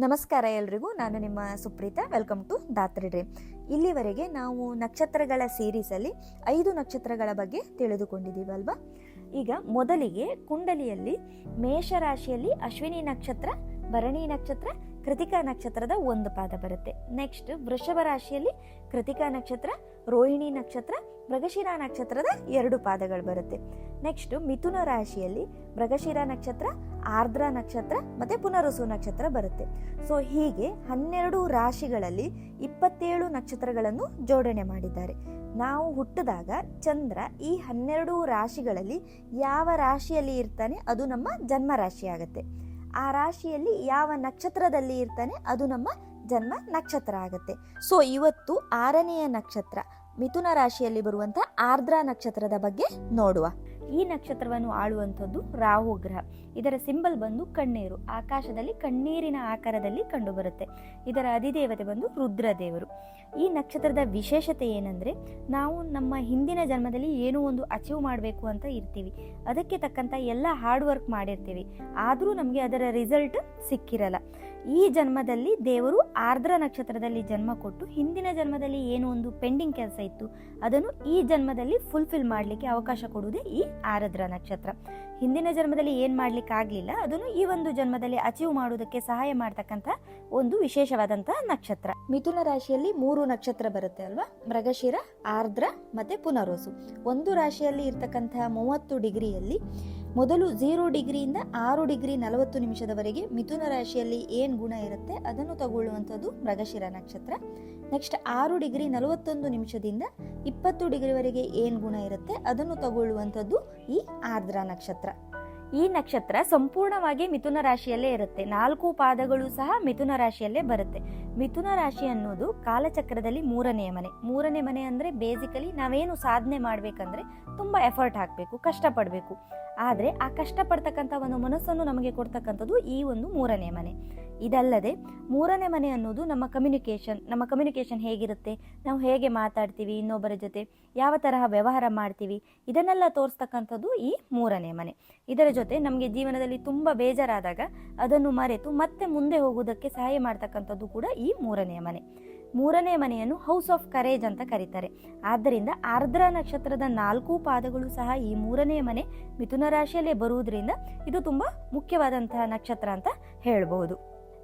ನಮಸ್ಕಾರ ಎಲ್ರಿಗೂ. ನಾನು ನಿಮ್ಮ Supreetha. Welcome to Dhatri dream ಇಲ್ಲಿವರೆಗೆ ನಾವು ನಕ್ಷತ್ರಗಳ ಸೀರೀಸಲ್ಲಿ ಐದು ನಕ್ಷತ್ರಗಳ ಬಗ್ಗೆ ತಿಳಿದುಕೊಂಡಿದ್ದೀವಲ್ವಾ? ಈಗ ಮೊದಲಿಗೆ ಕುಂಡಲಿಯಲ್ಲಿ ಮೇಷರಾಶಿಯಲ್ಲಿ ಅಶ್ವಿನಿ ನಕ್ಷತ್ರ, ಭರಣಿ ನಕ್ಷತ್ರ ಕೃತಿಕಾ ನಕ್ಷತ್ರದ ಒಂದು ಪಾದ ಬರುತ್ತೆ. ನೆಕ್ಸ್ಟ್ ವೃಷಭ ರಾಶಿಯಲ್ಲಿ ಕೃತಿಕಾ ನಕ್ಷತ್ರ, ರೋಹಿಣಿ ನಕ್ಷತ್ರ, ಮೃಗಶಿರಾ ನಕ್ಷತ್ರದ ಎರಡು ಪಾದಗಳು ಬರುತ್ತೆ. ನೆಕ್ಸ್ಟ್ ಮಿಥುನ ರಾಶಿಯಲ್ಲಿ ಮೃಗಶಿರಾ ನಕ್ಷತ್ರ, ಆರ್ದ್ರ ನಕ್ಷತ್ರ ಮತ್ತೆ ಪುನರುಸು ನಕ್ಷತ್ರ ಬರುತ್ತೆ. ಸೊ ಹೀಗೆ ಹನ್ನೆರಡು ರಾಶಿಗಳಲ್ಲಿ ಇಪ್ಪತ್ತೇಳು ನಕ್ಷತ್ರಗಳನ್ನು ಜೋಡಣೆ ಮಾಡಿದ್ದಾರೆ. ನಾವು ಹುಟ್ಟಿದಾಗ ಚಂದ್ರ ಈ ಹನ್ನೆರಡು ರಾಶಿಗಳಲ್ಲಿ ಯಾವ ರಾಶಿಯಲ್ಲಿ ಇರ್ತಾನೆ ಅದು ನಮ್ಮ ಜನ್ಮ ರಾಶಿ ಆಗುತ್ತೆ. ಆ ರಾಶಿಯಲ್ಲಿ ಯಾವ ನಕ್ಷತ್ರದಲ್ಲಿ ಇರ್ತಾನೆ ಅದು ನಮ್ಮ ಜನ್ಮ ನಕ್ಷತ್ರ ಆಗುತ್ತೆ. ಸೊ ಇವತ್ತು ಆರನೆಯ ನಕ್ಷತ್ರ, ಮಿಥುನ ರಾಶಿಯಲ್ಲಿ ಬರುವಂತ ಆರ್ದ್ರ ನಕ್ಷತ್ರದ ಬಗ್ಗೆ ನೋಡುವ. ಈ ನಕ್ಷತ್ರವನ್ನು ಆಳುವಂಥದ್ದು ರಾಹು ಗ್ರಹ. ಇದರ ಸಿಂಬಲ್ ಬಂದು ಕಣ್ಣೀರು. ಆಕಾಶದಲ್ಲಿ ಕಣ್ಣೀರಿನ ಆಕಾರದಲ್ಲಿ ಕಂಡುಬರುತ್ತೆ. ಇದರ ಅಧಿದೇವತೆ ಬಂದು ರುದ್ರದೇವರು. ಈ ನಕ್ಷತ್ರದ ವಿಶೇಷತೆ ಏನಂದ್ರೆ, ನಾವು ನಮ್ಮ ಹಿಂದಿನ ಜನ್ಮದಲ್ಲಿ ಏನೋ ಒಂದು ಅಚೀವ್ ಮಾಡಬೇಕು ಅಂತ ಇರ್ತೀವಿ. ಅದಕ್ಕೆ ತಕ್ಕಂತ ಎಲ್ಲ ಹಾರ್ಡ್ ವರ್ಕ್ ಮಾಡಿರ್ತೀವಿ. ಆದರೂ ನಮಗೆ ಅದರ ರಿಸಲ್ಟ್ ಸಿಕ್ಕಿರಲ್ಲ. ಈ ಜನ್ಮದಲ್ಲಿ ದೇವರು ಆರ್ದ್ರ ನಕ್ಷತ್ರದಲ್ಲಿ ಜನ್ಮ ಕೊಟ್ಟು ಹಿಂದಿನ ಜನ್ಮದಲ್ಲಿ ಏನು ಒಂದು ಪೆಂಡಿಂಗ್ ಕೆಲಸ ಇತ್ತು, ಅದನ್ನು ಈ ಜನ್ಮದಲ್ಲಿ ಫುಲ್ಫಿಲ್ ಮಾಡಲಿಕ್ಕೆ ಅವಕಾಶ ಕೊಡುವುದೇ ಈ ಆರದ್ರ ನಕ್ಷತ್ರ. ಹಿಂದಿನ ಜನ್ಮದಲ್ಲಿ ಏನು ಮಾಡ್ಲಿಕ್ಕೆ ಆಗಲಿಲ್ಲ, ಅದನ್ನು ಈ ಒಂದು ಜನ್ಮದಲ್ಲಿ ಅಚೀವ್ ಮಾಡುವುದಕ್ಕೆ ಸಹಾಯ ಮಾಡ್ತಕ್ಕಂಥ ಒಂದು ವಿಶೇಷವಾದಂಥ ನಕ್ಷತ್ರ. ಮಿಥುನ ರಾಶಿಯಲ್ಲಿ ಮೂರು ನಕ್ಷತ್ರ ಬರುತ್ತೆ ಅಲ್ವಾ? ಮೃಗಶಿರ, ಆರ್ದ್ರ ಮತ್ತೆ ಪುನರೋಸು ಒಂದು ರಾಶಿಯಲ್ಲಿ ಇರ್ತಕ್ಕಂತಹ ಮೂವತ್ತು ಡಿಗ್ರಿಯಲ್ಲಿ ಮೊದಲು ಝೀರೋ ಡಿಗ್ರಿಯಿಂದ ಆರು ಡಿಗ್ರಿ ನಲವತ್ತು ನಿಮಿಷದವರೆಗೆ ಮಿಥುನ ರಾಶಿಯಲ್ಲಿ ಏನು ಗುಣ ಇರುತ್ತೆ ಅದನ್ನು ತಗೊಳ್ಳುವಂಥದ್ದು ಮೃಗಶಿರ ನಕ್ಷತ್ರ. ನೆಕ್ಸ್ಟ್ ಆರು ಡಿಗ್ರಿ ನಲವತ್ತೊಂದು ನಿಮಿಷದಿಂದ ಇಪ್ಪತ್ತು ಡಿಗ್ರಿವರೆಗೆ ಏನು ಗುಣ ಇರುತ್ತೆ ಅದನ್ನು ತಗೊಳ್ಳುವಂಥದ್ದು ಈ ಆರ್ದ್ರ ನಕ್ಷತ್ರ. ಈ ನಕ್ಷತ್ರ ಸಂಪೂರ್ಣವಾಗಿ ಮಿಥುನ ರಾಶಿಯಲ್ಲೇ ಇರುತ್ತೆ. ನಾಲ್ಕು ಪಾದಗಳು ಸಹ ಮಿಥುನ ರಾಶಿಯಲ್ಲೇ ಬರುತ್ತೆ. ಮಿಥುನ ರಾಶಿ ಅನ್ನೋದು ಕಾಲಚಕ್ರದಲ್ಲಿ ಮೂರನೇ ಮನೆ. ಮೂರನೇ ಮನೆ ಅಂದರೆ ಬೇಸಿಕಲಿ ನಾವೇನು ಸಾಧನೆ ಮಾಡಬೇಕಂದ್ರೆ ತುಂಬ ಎಫರ್ಟ್ ಹಾಕಬೇಕು, ಕಷ್ಟಪಡಬೇಕು. ಆದರೆ ಆ ಕಷ್ಟಪಡ್ತಕ್ಕಂಥ ಒಂದು ಮನಸ್ಸನ್ನು ನಮಗೆ ಕೊಡ್ತಕ್ಕಂಥದ್ದು ಈ ಒಂದು ಮೂರನೇ ಮನೆ. ಇದಲ್ಲದೆ ಮೂರನೇ ಮನೆ ಅನ್ನೋದು ನಮ್ಮ ಕಮ್ಯುನಿಕೇಷನ್ ನಮ್ಮ ಕಮ್ಯುನಿಕೇಷನ್ ಹೇಗಿರುತ್ತೆ, ನಾವು ಹೇಗೆ ಮಾತಾಡ್ತೀವಿ, ಇನ್ನೊಬ್ಬರ ಜೊತೆ ಯಾವ ತರಹ ವ್ಯವಹಾರ ಮಾಡ್ತೀವಿ, ಇದನ್ನೆಲ್ಲ ತೋರಿಸ್ತಕ್ಕಂಥದ್ದು ಈ ಮೂರನೇ ಮನೆ. ಇದರ ಜೊತೆ ನಮಗೆ ಜೀವನದಲ್ಲಿ ತುಂಬ ಬೇಜಾರಾದಾಗ ಅದನ್ನು ಮರೆತು ಮತ್ತೆ ಮುಂದೆ ಹೋಗುವುದಕ್ಕೆ ಸಹಾಯ ಮಾಡ್ತಕ್ಕಂಥದ್ದು ಕೂಡ ಈ ಮೂರನೇ ಮನೆ. ಮೂರನೇ ಮನೆಯನ್ನು ಹೌಸ್ ಆಫ್ ಕರೇಜ್ ಅಂತ ಕರೀತಾರೆ. ಆದ್ದರಿಂದ ಆರ್ದ್ರ ನಕ್ಷತ್ರದ ನಾಲ್ಕು ಪಾದಗಳು ಸಹ ಈ ಮೂರನೇ ಮನೆ ಮಿಥುನ ರಾಶಿಯಲ್ಲೇ ಬರುವುದರಿಂದ ಇದು ತುಂಬ ಮುಖ್ಯವಾದಂತಹ ನಕ್ಷತ್ರ ಅಂತ ಹೇಳಬಹುದು.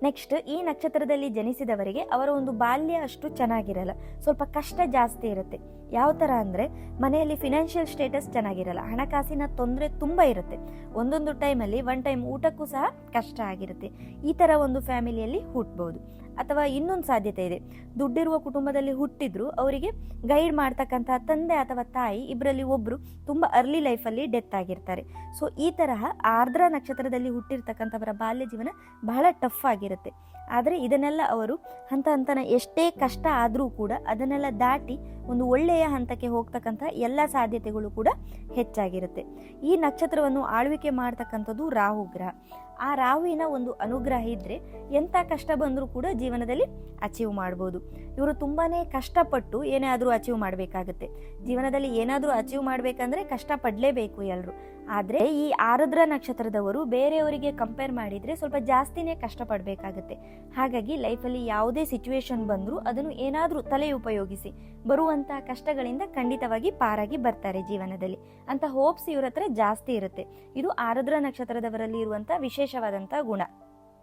ನೆಕ್ಸ್ಟ್ ಈ ನಕ್ಷತ್ರದಲ್ಲಿ ಜನಿಸಿದವರಿಗೆ ಅವರ ಒಂದು ಬಾಲ್ಯ ಅಷ್ಟು ಚೆನ್ನಾಗಿರಲ್ಲ. ಸ್ವಲ್ಪ ಕಷ್ಟ ಜಾಸ್ತಿ ಇರುತ್ತೆ. ಯಾವ ಥರ ಅಂದರೆ ಮನೆಯಲ್ಲಿ ಫಿನಾನ್ಷಿಯಲ್ ಸ್ಟೇಟಸ್ ಚೆನ್ನಾಗಿರಲ್ಲ. ಹಣಕಾಸಿನ ತೊಂದರೆ ತುಂಬ ಇರುತ್ತೆ. ಒಂದೊಂದು ಟೈಮಲ್ಲಿ ಒನ್ ಟೈಮ್ ಊಟಕ್ಕೂ ಸಹ ಕಷ್ಟ ಆಗಿರುತ್ತೆ. ಈ ಥರ ಒಂದು ಫ್ಯಾಮಿಲಿಯಲ್ಲಿ ಹುಟ್ಟಬಹುದು ಅಥವಾ ಇನ್ನೊಂದು ಸಾಧ್ಯತೆ ಇದೆ. ದುಡ್ಡಿರುವ ಕುಟುಂಬದಲ್ಲಿ ಹುಟ್ಟಿದ್ರು, ಅವರಿಗೆ ಗೈಡ್ ಮಾಡ್ತಕ್ಕಂತಹ ತಂದೆ ಅಥವಾ ತಾಯಿ ಇಬ್ಬರಲ್ಲಿ ಒಬ್ಬರು ತುಂಬ ಅರ್ಲಿ ಲೈಫಲ್ಲಿ ಡೆತ್ ಆಗಿರ್ತಾರೆ. ಸೊ ಈ ತರಹ ಆರ್ದ್ರ ನಕ್ಷತ್ರದಲ್ಲಿ ಹುಟ್ಟಿರ್ತಕ್ಕಂಥವರ ಬಾಲ್ಯ ಜೀವನ ಬಹಳ ಟಫ್ ಆಗಿರುತ್ತೆ. ಆದರೆ ಇದನ್ನೆಲ್ಲ ಅವರು ಹಂತ ಹಂತನ ಎಷ್ಟೇ ಕಷ್ಟ ಆದರೂ ಕೂಡ ಅದನ್ನೆಲ್ಲ ದಾಟಿ ಒಂದು ಒಳ್ಳೆಯ ಹಂತಕ್ಕೆ ಹೋಗ್ತಕ್ಕಂಥ ಎಲ್ಲ ಸಾಧ್ಯತೆಗಳು ಕೂಡ ಹೆಚ್ಚಾಗಿರುತ್ತೆ. ಈ ನಕ್ಷತ್ರವನ್ನು ಆಳ್ವಿಕೆ ಮಾಡ್ತಕ್ಕಂಥದ್ದು ರಾಹು ಗ್ರಹ. ಆ ರಾಹುವಿನ ಒಂದು ಅನುಗ್ರಹ ಇದ್ದರೆ ಎಂಥ ಕಷ್ಟ ಬಂದರೂ ಕೂಡ ಜೀವನದಲ್ಲಿ ಅಚೀವ್ ಮಾಡ್ಬೋದು. ಇವರು ತುಂಬಾ ಕಷ್ಟಪಟ್ಟು ಏನೇ ಆದರೂ ಅಚೀವ್ ಮಾಡಬೇಕಾಗುತ್ತೆ. ಜೀವನದಲ್ಲಿ ಏನಾದರೂ ಅಚೀವ್ ಮಾಡಬೇಕಂದ್ರೆ ಕಷ್ಟಪಡಲೇಬೇಕು ಎಲ್ಲರೂ ಆದರೆ ಈ ಆರುದ್ರ ನಕ್ಷತ್ರದವರು ಬೇರೆಯವರಿಗೆ ಕಂಪೇರ್ ಮಾಡಿದರೆ ಸ್ವಲ್ಪ ಜಾಸ್ತಿನೇ ಕಷ್ಟಪಡಬೇಕಾಗತ್ತೆ. ಹಾಗಾಗಿ ಲೈಫಲ್ಲಿ ಯಾವುದೇ ಸಿಚುವೇಶನ್ ಬಂದರೂ ಅದನ್ನು ಏನಾದರೂ ತಲೆ ಉಪಯೋಗಿಸಿ ಬರುವಂಥ ಕಷ್ಟಗಳಿಂದ ಖಂಡಿತವಾಗಿ ಪಾರಾಗಿ ಬರ್ತಾರೆ ಜೀವನದಲ್ಲಿ. ಅಂತ ಹೋಪ್ಸ್ ಇವ್ರ ಹತ್ರ ಜಾಸ್ತಿ ಇರುತ್ತೆ. ಇದು ಆರುದ್ರ ನಕ್ಷತ್ರದವರಲ್ಲಿ ಇರುವಂಥ ವಿಶೇಷವಾದಂಥ ಗುಣ.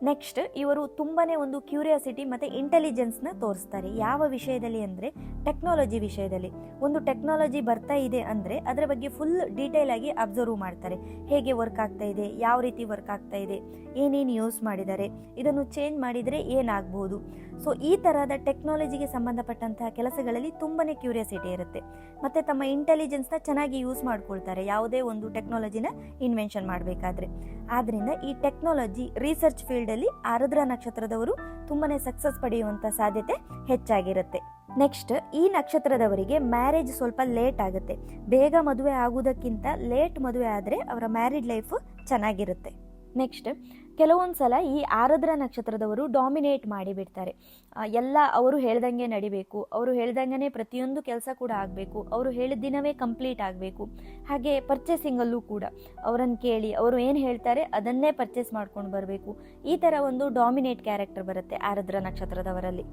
ನೆಕ್ಸ್ಟ್ ಇವರು ತುಂಬಾ ಒಂದು ಕ್ಯೂರಿಯಾಸಿಟಿ ಮತ್ತು ಇಂಟೆಲಿಜೆನ್ಸ್ನ ತೋರಿಸ್ತಾರೆ. ಯಾವ ವಿಷಯದಲ್ಲಿ ಅಂದರೆ ಟೆಕ್ನಾಲಜಿ ವಿಷಯದಲ್ಲಿ. ಒಂದು ಟೆಕ್ನಾಲಜಿ ಬರ್ತಾ ಇದೆ ಅಂದರೆ ಅದರ ಬಗ್ಗೆ ಫುಲ್ ಡೀಟೇಲ್ ಆಗಿ ಅಬ್ಸರ್ವ್ ಮಾಡ್ತಾರೆ. ಹೇಗೆ ವರ್ಕ್ ಆಗ್ತಾ ಇದೆ, ಯಾವ ರೀತಿ ವರ್ಕ್ ಆಗ್ತಾ ಇದೆ, ಏನೇನು ಯೂಸ್ ಮಾಡಿದ್ದಾರೆ, ಇದನ್ನು ಚೇಂಜ್ ಮಾಡಿದರೆ ಏನಾಗ್ಬೋದು. ಸೊ ಈ ಥರದ ಟೆಕ್ನಾಲಜಿಗೆ ಸಂಬಂಧಪಟ್ಟಂತಹ ಕೆಲಸಗಳಲ್ಲಿ ತುಂಬಾನೇ ಕ್ಯೂರಿಯಾಸಿಟಿ ಇರುತ್ತೆ. ಮತ್ತೆ ತಮ್ಮ ಇಂಟೆಲಿಜೆನ್ಸ್ನ ಚೆನ್ನಾಗಿ ಯೂಸ್ ಮಾಡ್ಕೊಳ್ತಾರೆ. ಯಾವುದೇ ಒಂದು ಟೆಕ್ನಾಲಜಿನ ಇನ್ವೆನ್ಷನ್ ಮಾಡಬೇಕಾದ್ರೆ. ಆದ್ದರಿಂದ ಈ ಟೆಕ್ನಾಲಜಿ ರಿಸರ್ಚ್ ಫೀಲ್ಡಲ್ಲಿ ಆರುದ್ರ ನಕ್ಷತ್ರದವರು ತುಂಬಾನೇ ಸಕ್ಸಸ್ ಪಡೆಯುವಂಥ ಸಾಧ್ಯತೆ ಹೆಚ್ಚಾಗಿರುತ್ತೆ. ನೆಕ್ಸ್ಟ್ ಈ ನಕ್ಷತ್ರದವರಿಗೆ ಮ್ಯಾರೇಜ್ ಸ್ವಲ್ಪ ಲೇಟ್ ಆಗುತ್ತೆ. ಬೇಗ ಮದುವೆ ಆಗುವುದಕ್ಕಿಂತ ಲೇಟ್ ಮದುವೆ ಆದರೆ ಅವರ ಮ್ಯಾರಿಡ್ ಲೈಫ್ ಚೆನ್ನಾಗಿರುತ್ತೆ. ನೆಕ್ಸ್ಟ್ ಕೆಲವೊಂದು ಸಲ ಈ ಆರದ್ರ ನಕ್ಷತ್ರದವರು ಡಾಮಿನೇಟ್ ಮಾಡಿಬಿಡ್ತಾರೆ. ಎಲ್ಲ ಅವರು ಹೇಳ್ದಂಗೆ ನಡಿಬೇಕು, ಅವರು ಹೇಳ್ದಂಗೆ ಪ್ರತಿಯೊಂದು ಕೆಲಸ ಕೂಡ ಆಗಬೇಕು, ಅವರು ಹೇಳಿದ ದಿನವೇ ಕಂಪ್ಲೀಟ್ ಆಗಬೇಕು. ಹಾಗೆ ಪರ್ಚೇಸಿಂಗಲ್ಲೂ ಕೂಡ ಅವರನ್ನು ಕೇಳಿ, ಅವರು ಏನು ಹೇಳ್ತಾರೆ ಅದನ್ನೇ ಪರ್ಚೇಸ್ ಮಾಡ್ಕೊಂಡು ಬರಬೇಕು. ಈ ಥರ ಒಂದು ಡಾಮಿನೇಟ್ ಕ್ಯಾರೆಕ್ಟರ್ ಬರುತ್ತೆ ಆರದ್ರ ನಕ್ಷತ್ರದವರಲ್ಲಿ.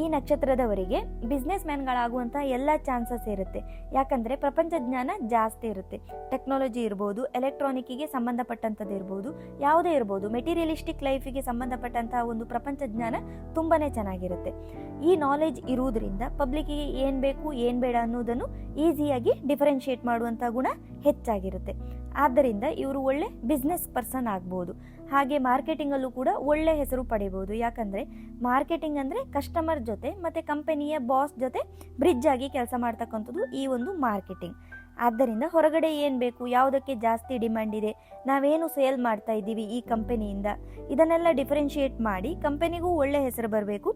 ಈ ನಕ್ಷತ್ರದವರಿಗೆ ಬಿಸ್ನೆಸ್ ಮ್ಯಾನ್ಗಳಾಗುವಂತಹ ಎಲ್ಲ ಚಾನ್ಸಸ್ ಇರುತ್ತೆ. ಯಾಕಂದರೆ ಪ್ರಪಂಚ ಜ್ಞಾನ ಜಾಸ್ತಿ ಇರುತ್ತೆ. ಟೆಕ್ನಾಲಜಿ ಇರ್ಬೋದು ಎಲೆಕ್ಟ್ರಾನಿಕ್ಕಿಗೆ ಸಂಬಂಧಪಟ್ಟಂಥದ್ದು ಇರ್ಬೋದು, ಯಾವುದೇ ಇರ್ಬೋದು ಮೆಟೀರಿಯಲಿಸ್ಟಿಕ್ ಲೈಫಿಗೆ ಸಂಬಂಧಪಟ್ಟಂತಹ ಒಂದು ಪ್ರಪಂಚ ಜ್ಞಾನ ತುಂಬಾ ಚೆನ್ನಾಗಿರುತ್ತೆ. ಈ ನಾಲೆಜ್ ಇರುವುದರಿಂದ ಪಬ್ಲಿಕ್ಕಿಗೆ ಏನು ಬೇಕು, ಏನು ಬೇಡ ಅನ್ನೋದನ್ನು ಈಸಿಯಾಗಿ ಡಿಫರೆನ್ಷಿಯೇಟ್ ಮಾಡುವಂಥ ಗುಣ ಹೆಚ್ಚಾಗಿರುತ್ತೆ. ಆದ್ದರಿಂದ ಇವರು ಒಳ್ಳೆ ಬಿಸ್ನೆಸ್ ಪರ್ಸನ್ ಆಗ್ಬೋದು. ಹಾಗೆ ಮಾರ್ಕೆಟಿಂಗಲ್ಲೂ ಕೂಡ ಒಳ್ಳೆ ಹೆಸರು ಪಡಿಬೋದು. ಯಾಕಂದರೆ ಮಾರ್ಕೆಟಿಂಗ್ ಅಂದರೆ ಕಸ್ಟಮರ್ ಜೊತೆ ಮತ್ತು ಕಂಪನಿಯ ಬಾಸ್ ಜೊತೆ ಬ್ರಿಡ್ಜ್ ಆಗಿ ಕೆಲಸ ಮಾಡ್ತಕ್ಕಂಥದ್ದು ಈ ಒಂದು ಮಾರ್ಕೆಟಿಂಗ್ ಆದ್ದರಿಂದ ಹೊರಗಡೆ ಏನು ಬೇಕು, ಯಾವುದಕ್ಕೆ ಜಾಸ್ತಿ ಡಿಮ್ಯಾಂಡ್ ಇದೆ, ನಾವೇನು ಸೇಲ್ ಮಾಡ್ತಾ ಇದ್ದೀವಿ ಈ ಕಂಪನಿಯಿಂದ ಇದನ್ನೆಲ್ಲ ಡಿಫರೆನ್ಷಿಯೇಟ್ ಮಾಡಿ ಕಂಪನಿಗೂ ಒಳ್ಳೆ ಹೆಸರು ಬರಬೇಕು.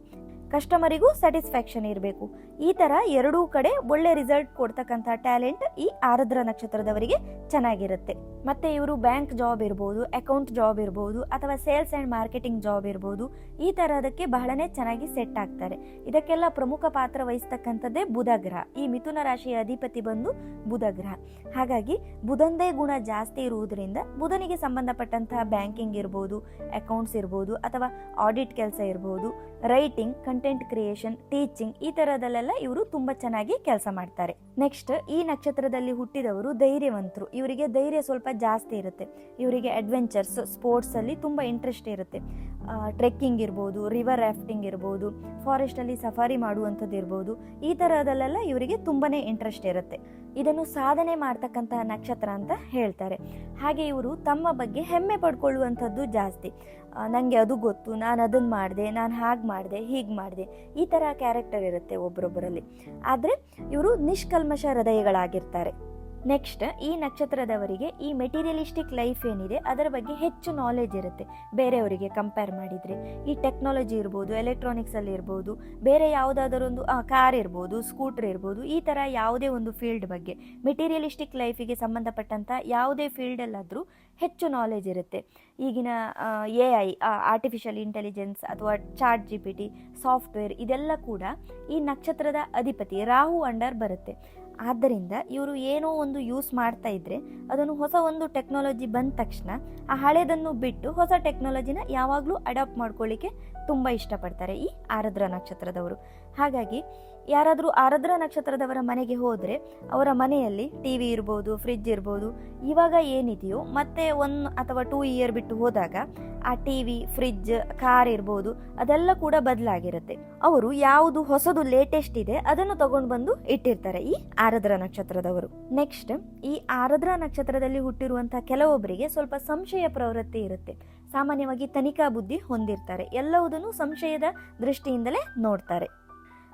ಕಸ್ಟಮರಿಗೂ ಸ್ಯಾಟಿಸ್ಫ್ಯಾಕ್ಷನ್ ಇರಬೇಕು. ಈ ಥರ ಎರಡೂ ಕಡೆ ಒಳ್ಳೆ ರಿಸಲ್ಟ್ ಕೊಡ್ತಕ್ಕಂಥ ಟ್ಯಾಲೆಂಟ್ ಈ ಆರದ್ರ ನಕ್ಷತ್ರದವರಿಗೆ ಚೆನ್ನಾಗಿರುತ್ತೆ. ಮತ್ತೆ ಇವರು ಬ್ಯಾಂಕ್ ಜಾಬ್ ಇರ್ಬೋದು, ಅಕೌಂಟ್ ಜಾಬ್ ಇರ್ಬೋದು, ಅಥವಾ ಸೇಲ್ಸ್ ಆ್ಯಂಡ್ ಮಾರ್ಕೆಟಿಂಗ್ ಜಾಬ್ ಇರ್ಬೋದು, ಈ ಥರದಕ್ಕೆ ಬಹಳನೇ ಚೆನ್ನಾಗಿ ಸೆಟ್ ಆಗ್ತಾರೆ. ಇದಕ್ಕೆಲ್ಲ ಪ್ರಮುಖ ಪಾತ್ರ ವಹಿಸ್ತಕ್ಕಂಥದ್ದೇ ಬುಧ ಗ್ರಹ. ಈ ಮಿಥುನ ರಾಶಿಯ ಅಧಿಪತಿ ಬಂದು ಬುಧ ಗ್ರಹ. ಹಾಗಾಗಿ ಬುಧಂದೇ ಗುಣ ಜಾಸ್ತಿ ಇರುವುದರಿಂದ ಬುಧನಿಗೆ ಸಂಬಂಧಪಟ್ಟಂತಹ ಬ್ಯಾಂಕಿಂಗ್ ಇರ್ಬೋದು, ಅಕೌಂಟ್ಸ್ ಇರ್ಬೋದು, ಅಥವಾ ಆಡಿಟ್ ಕೆಲಸ ಇರ್ಬೋದು, ರೈಟಿಂಗ್ ಕಂಟೆಂಟ್ ಕ್ರಿಯೇಷನ್ ಟೀಚಿಂಗ್ ಈ ಥರದಲ್ಲೆಲ್ಲ ಇವರು ತುಂಬ ಚೆನ್ನಾಗಿ ಕೆಲಸ ಮಾಡ್ತಾರೆ. ನೆಕ್ಸ್ಟ್ ಈ ನಕ್ಷತ್ರದಲ್ಲಿ ಹುಟ್ಟಿದವರು ಧೈರ್ಯವಂತರು. ಇವರಿಗೆ ಧೈರ್ಯ ಸ್ವಲ್ಪ ಜಾಸ್ತಿ ಇರುತ್ತೆ. ಇವರಿಗೆ ಅಡ್ವೆಂಚರ್ಸ್ ಸ್ಪೋರ್ಟ್ಸಲ್ಲಿ ತುಂಬ ಇಂಟ್ರೆಸ್ಟ್ ಇರುತ್ತೆ. ಟ್ರೆಕ್ಕಿಂಗ್ ಇರ್ಬೋದು ರಿವರ್ ರಾಫ್ಟಿಂಗ್ ಇರ್ಬೋದು ಫಾರೆಸ್ಟಲ್ಲಿ ಸಫಾರಿ ಮಾಡುವಂಥದ್ದು ಇರ್ಬೋದು. ಈ ಥರದಲ್ಲೆಲ್ಲ ಇವರಿಗೆ ತುಂಬಾ ಇಂಟ್ರೆಸ್ಟ್ ಇರುತ್ತೆ. ಇದನ್ನು ಸಾಧನೆ ಮಾಡ್ತಕ್ಕಂತಹ ನಕ್ಷತ್ರ ಅಂತ ಹೇಳ್ತಾರೆ. ಹಾಗೆ ಇವರು ತಮ್ಮ ಬಗ್ಗೆ ಹೆಮ್ಮೆ ಪಡ್ಕೊಳ್ಳುವಂಥದ್ದು ಜಾಸ್ತಿ. ನನಗೆ ಅದು ಗೊತ್ತು, ನಾನು ಅದನ್ನು ಮಾಡಿದೆ, ನಾನು ಹಾಗೆ ಮಾಡಿದೆ, ಹೀಗೆ ಮಾಡಿದೆ. ಈ ಥರ ಕ್ಯಾರೆಕ್ಟರ್ ಇರುತ್ತೆ ಒಬ್ಬರೊಬ್ಬರಲ್ಲಿ ಆದರೆ ಇವರು ನಿಷ್ಕಲ್ಮಶ ಹೃದಯಗಳಾಗಿರ್ತಾರೆ ನೆಕ್ಸ್ಟ್ ಈ ನಕ್ಷತ್ರದವರಿಗೆ ಈ ಮೆಟೀರಿಯಲಿಸ್ಟಿಕ್ ಲೈಫ್ ಏನಿದೆ, ಅದರ ಬಗ್ಗೆ ಹೆಚ್ಚು ನಾಲೆಜ್ ಇರುತ್ತೆ. ಬೇರೆಯವರಿಗೆ ಕಂಪೇರ್ ಮಾಡಿದರೆ, ಈ ಟೆಕ್ನಾಲಜಿ ಇರ್ಬೋದು ಎಲೆಕ್ಟ್ರಾನಿಕ್ಸಲ್ಲಿ ಇರ್ಬೋದು, ಬೇರೆ ಯಾವುದಾದರೊಂದು ಕಾರ್ ಇರ್ಬೋದು ಸ್ಕೂಟರ್ ಇರ್ಬೋದು, ಈ ಥರ ಯಾವುದೇ ಒಂದು ಫೀಲ್ಡ್ ಬಗ್ಗೆ ಮೆಟೀರಿಯಲಿಸ್ಟಿಕ್ ಲೈಫಿಗೆ ಸಂಬಂಧಪಟ್ಟಂಥ ಯಾವುದೇ ಫೀಲ್ಡಲ್ಲಾದರೂ ಹೆಚ್ಚು ನಾಲೆಜ್ ಇರುತ್ತೆ. ಈಗಿನ ಎ ಐ ಆರ್ಟಿಫಿಷಿಯಲ್ ಇಂಟೆಲಿಜೆನ್ಸ್ ಅಥವಾ chat G P T software ಇದೆಲ್ಲ ಕೂಡ ಈ ನಕ್ಷತ್ರದ ಅಧಿಪತಿ ರಾಹು ಅಂಡರ್ ಬರುತ್ತೆ. ಆದ್ದರಿಂದ ಇವರು ಏನೋ ಒಂದು ಯೂಸ್ ಮಾಡ್ತಾ ಇದ್ರೆ ಅದನ್ನು ಹೊಸ ಒಂದು ಟೆಕ್ನಾಲಜಿ ಬಂದ ತಕ್ಷಣ ಆ ಹಳೆಯದನ್ನು ಬಿಟ್ಟು ಹೊಸ ಟೆಕ್ನಾಲಜಿನ ಯಾವಾಗಲೂ ಅಡಾಪ್ಟ್ ಮಾಡ್ಕೊಳ್ಳಿಕ್ಕೆ ತುಂಬ ಇಷ್ಟಪಡ್ತಾರೆ ಈ ಆರದ್ರ ನಕ್ಷತ್ರದವರು. ಹಾಗಾಗಿ ಯಾರಾದರೂ ಆರದ್ರ ನಕ್ಷತ್ರದವರ ಮನೆಗೆ ಹೋದರೆ ಅವರ ಮನೆಯಲ್ಲಿ ಟಿ ವಿ ಇರ್ಬೋದು ಫ್ರಿಜ್ ಇರ್ಬೋದು, ಇವಾಗ ಏನಿದೆಯೋ, ಮತ್ತೆ ಒನ್ ಅಥವಾ ಟೂ ಇಯರ್ ಬಿಟ್ಟು ಹೋದಾಗ ಆ ಟಿ ವಿ ಫ್ರಿಜ್ ಕಾರ್ ಇರ್ಬೋದು, ಅದೆಲ್ಲ ಕೂಡ ಬದಲಾಗಿರುತ್ತೆ. ಅವರು ಯಾವುದು ಹೊಸದು ಲೇಟೆಸ್ಟ್ ಇದೆ, ಅದನ್ನು ತಗೊಂಡು ಬಂದು ಇಟ್ಟಿರ್ತಾರೆ ಈ ಆರದ್ರ ನಕ್ಷತ್ರದವರು. ನೆಕ್ಸ್ಟ್ ಈ ಆರದ್ರ ನಕ್ಷತ್ರದಲ್ಲಿ ಹುಟ್ಟಿರುವಂತಹ ಕೆಲವೊಬ್ಬರಿಗೆ ಸ್ವಲ್ಪ ಸಂಶಯ ಪ್ರವೃತ್ತಿ ಇರುತ್ತೆ. ಸಾಮಾನ್ಯವಾಗಿ ತನಿಖಾ ಬುದ್ಧಿ ಹೊಂದಿರ್ತಾರೆ. ಎಲ್ಲವುದನ್ನು ಸಂಶಯದ ದೃಷ್ಟಿಯಿಂದಲೇ ನೋಡ್ತಾರೆ.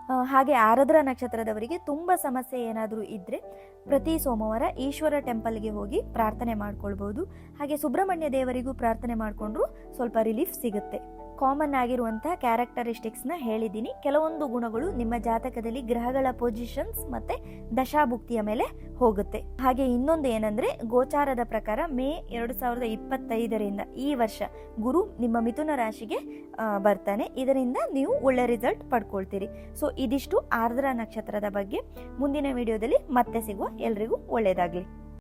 ಹಾಗೆ ಆರದ್ರ ನಕ್ಷತ್ರದವರಿಗೆ ತುಂಬ ಸಮಸ್ಯೆ ಏನಾದರೂ ಇದ್ದರೆ ಪ್ರತಿ ಸೋಮವಾರ ಈಶ್ವರ ಟೆಂಪಲ್ಗೆ ಹೋಗಿ ಪ್ರಾರ್ಥನೆ ಮಾಡ್ಕೊಳ್ಬೋದು. ಹಾಗೆ ಸುಬ್ರಹ್ಮಣ್ಯ ದೇವರಿಗೂ ಪ್ರಾರ್ಥನೆ ಮಾಡಿಕೊಂಡ್ರೂ ಸ್ವಲ್ಪ ರಿಲೀಫ್ ಸಿಗುತ್ತೆ. ಕಾಮನ್ ಆಗಿರುವಂಥ ಕ್ಯಾರೆಕ್ಟರಿಸ್ಟಿಕ್ಸ್ನ ಹೇಳಿದ್ದೀನಿ. ಕೆಲವೊಂದು ಗುಣಗಳು ನಿಮ್ಮ ಜಾತಕದಲ್ಲಿ ಗ್ರಹಗಳ ಪೊಸಿಷನ್ಸ್ ಮತ್ತು ದಶಾಭುಕ್ತಿಯ ಮೇಲೆ ಹೋಗುತ್ತೆ. ಹಾಗೆ ಇನ್ನೊಂದು ಏನಂದ್ರೆ, ಗೋಚಾರದ ಪ್ರಕಾರ ಮೇ ಎರಡು ಸಾವಿರದ ಇಪ್ಪತ್ತೈದರಿಂದ ಈ ವರ್ಷ ಗುರು ನಿಮ್ಮ ಮಿಥುನ ರಾಶಿಗೆ ಬರ್ತಾನೆ. ಇದರಿಂದ ನೀವು ಒಳ್ಳೆ ರಿಸಲ್ಟ್ ಪಡ್ಕೊಳ್ತೀರಿ. ಸೊ ಇದಿಷ್ಟು ಆರ್ದ್ರ ನಕ್ಷತ್ರದ ಬಗ್ಗೆ. ಮುಂದಿನ ವಿಡಿಯೋದಲ್ಲಿ ಮತ್ತೆ ಸಿಗುವ ಎಲ್ರಿಗೂ ಒಳ್ಳೆಯದಾಗಲಿ